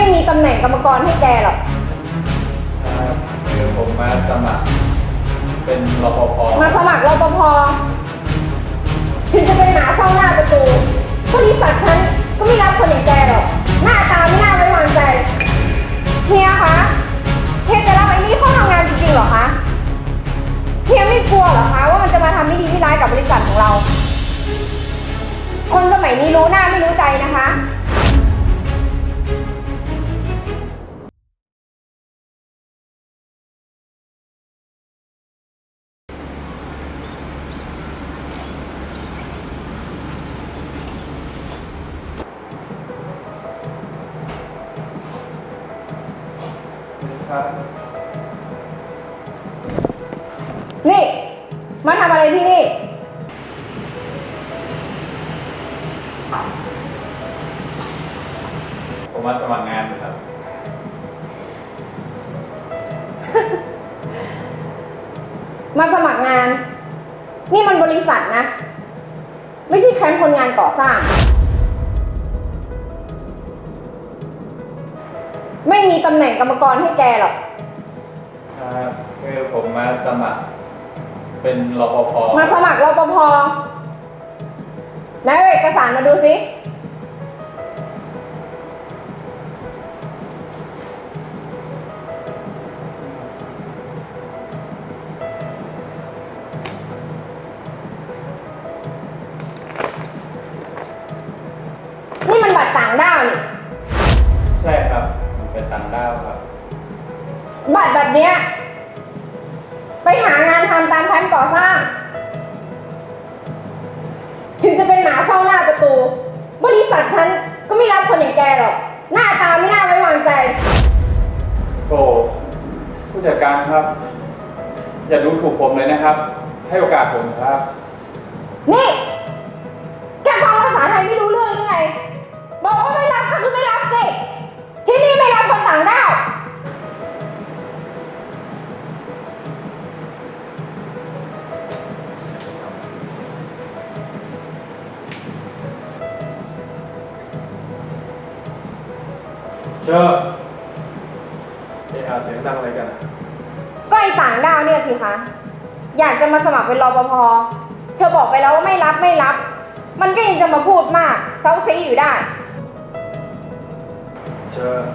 ไม่มีตำแหน่งกรรมกรให้แกหรอก ครับคือผมมาสมัครเป็นรปภมาสมัครรปภถึงจะเป็นหมาเฝ้าหน้าประตูบริษัทฉันก็ไม่รับคนอย่างแกหรอก หน้าตา ครับนี่ มาทำอะไรที่นี่ ผมมาสมัครงานครับ มาสมัครงาน นี่มันบริษัทนะ ไม่ใช่แคมป์คนงานก่อสร้าง ไม่มีตำแหน่งกรรมกรให้แกหรอก ครับคือผมมาสมัคร เป็นรปภ มาสมัครรปภไหนเอาเอกสารมาดูสิ เป็นต่างด้าวครับ บัตรแบบเนี้ย ไปหางานทำตามแคมป์ก่อสร้าง ถึงจะเป็นหมาเฝ้าหน้าประตู บริษัทฉันก็ไม่รับคนอย่างแกหรอก หน้าตาไม่น่าไว้วางใจ โอ้ผู้จัดการครับ อย่าดูถูกผมเลยนะครับ ให้โอกาสผมครับ นี่ เชอร์เอะอะเสียงดังอะไรกันอะก็ไอ้ต่างด้าวเนี่ยสิคะ อยากจะมาสมัครเป็นรปภ เชอบอกไปแล้วว่าไม่รับไม่รับ มันก็ยังจะมาพูดมากเซาซีอยู่ได้เชอร์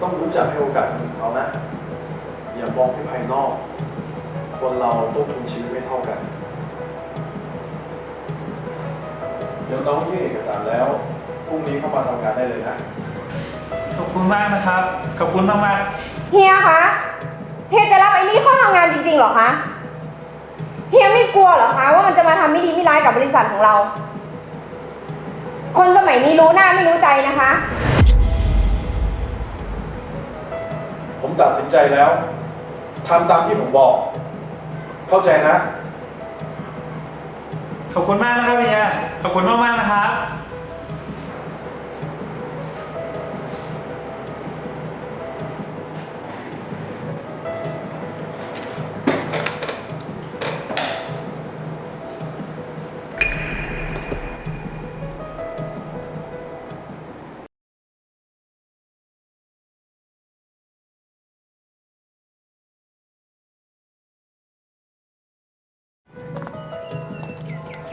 ต้องรู้จักให้โอกาสคนอื่นเขานะ อย่ามองแค่ภายนอก คนเราต้นทุนชีวิตไม่เท่ากัน เดี๋ยวน้องยื่นเอกสารแล้วพรุ่งนี้เข้ามาทำงานได้เลยนะขอบ คุณมากนะครับ ขอบคุณมากมากเฮียคะ เฮียจะรับไอ้นี่เข้าทำงานจริงๆเหรอคะ เฮียไม่กลัวเหรอคะ ว่ามันจะมาทำไม่ดีไม่ร้ายกับบริษัทของเรา คนสมัยนี้รู้หน้าไม่รู้ใจนะคะ ผมตัดสินใจแล้วทำตามที่ผมบอก เข้าใจนะๆขอบคุณมากนะครับเฮีย ขอบคุณมากมากๆนะครับ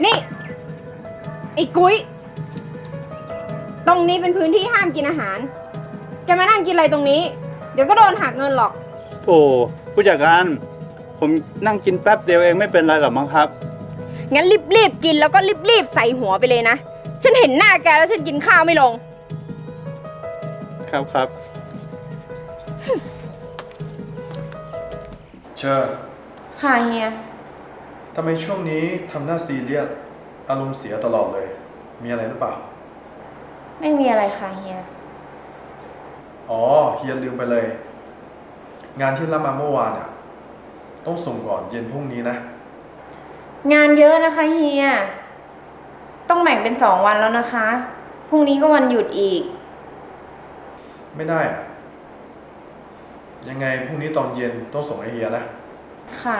นี่ ไอ้กุ้ย ตรงนี้เป็นพื้นที่ห้ามกินอาหาร แกมานั่งกินอะไรตรงนี้ เดี๋ยวก็โดนหักเงินหรอก โอ้ผู้จัดการ ผมนั่งกินแป๊บเดียวเองไม่เป็นไรหรอกมั้งครับ งั้นรีบๆกินแล้วก็รีบๆใส่หัวไปเลยนะ ฉันเห็นหน้าแกแล้วฉันกินข้าวไม่ลง ครับครับ เชอร์ค่ะเฮีย ทำไมช่วงนี้ทำหน้าซีเรียสอารมณ์เสียตลอดเลย มีอะไรหรือเปล่า ไม่มีอะไรค่ะเฮีย อ๋อเฮียลืมไปเลย งานที่รับมาเมื่อวานอะ ต้องส่งก่อนเย็นพรุ่งนี้นะ งานเยอะนะคะเฮีย ต้องแบ่งเป็นสองวันแล้วนะคะ พรุ่งนี้ก็วันหยุดอีก ไม่ได้อะยังไงพรุ่งนี้ตอนเย็นต้องส่งให้เฮียนะ ค่ะ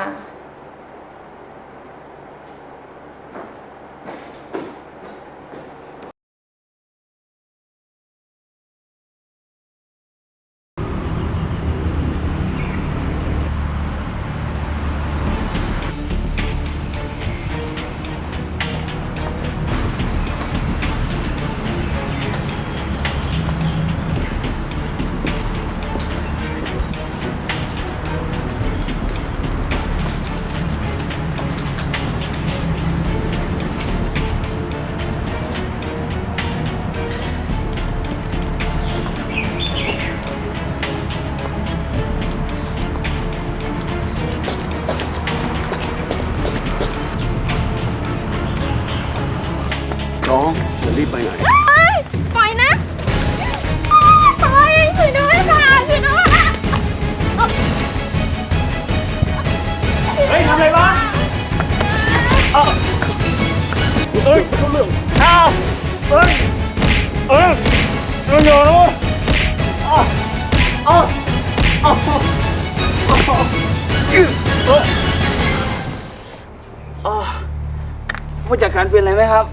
ผู้จัดการเป็นอะไรไหมครับ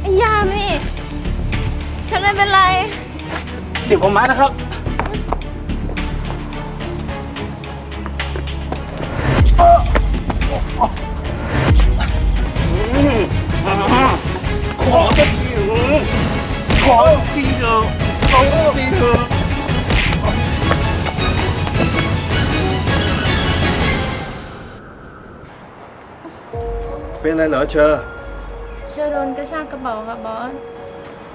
ไอ้ยามนี่ ฉันไม่เป็นไร เดี๋ยวผมมานะครับ ขอสักทีเถอะขอสักทีเถอะขอสักทีเถอะ เป็นอะไรเหรอเชอร์เชื่อโดนกระชากกระเป๋าค่ะบอส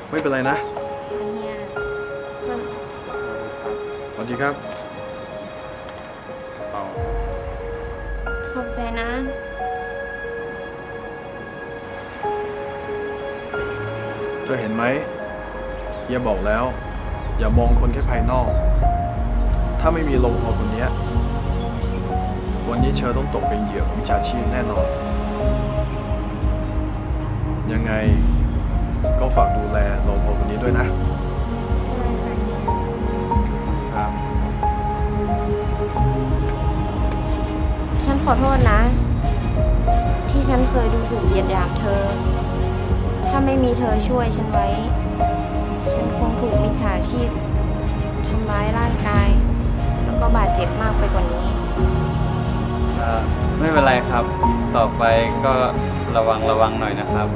ไม่เป็นไรนะเฮียสวัสดีครับขอบใจนะ เธอเห็นไหมเฮียบอกแล้ว อย่ามองคนแค่ภายนอก ถ้าไม่มีรปภคนเนี้ยวันนี้เชอต้องตกเป็นเหยื่อของมิจฉาชีพแน่นอน ยังไงก็ฝากดูแลรปภคนนี้ด้วยนะ ครับ ฉันขอโทษนะ ที่ฉันเคยดูถูกเหยียดหยามเธอ ถ้าไม่มีเธอช่วยฉันไว้ ฉันคงถูกมิจฉาชีพทำร้ายร่างกาย แล้วก็บาดเจ็บมากไปกว่านี้ เอ่อไม่เป็นไรครับ ต่อไปก็ระวังระวังหน่อยนะครับ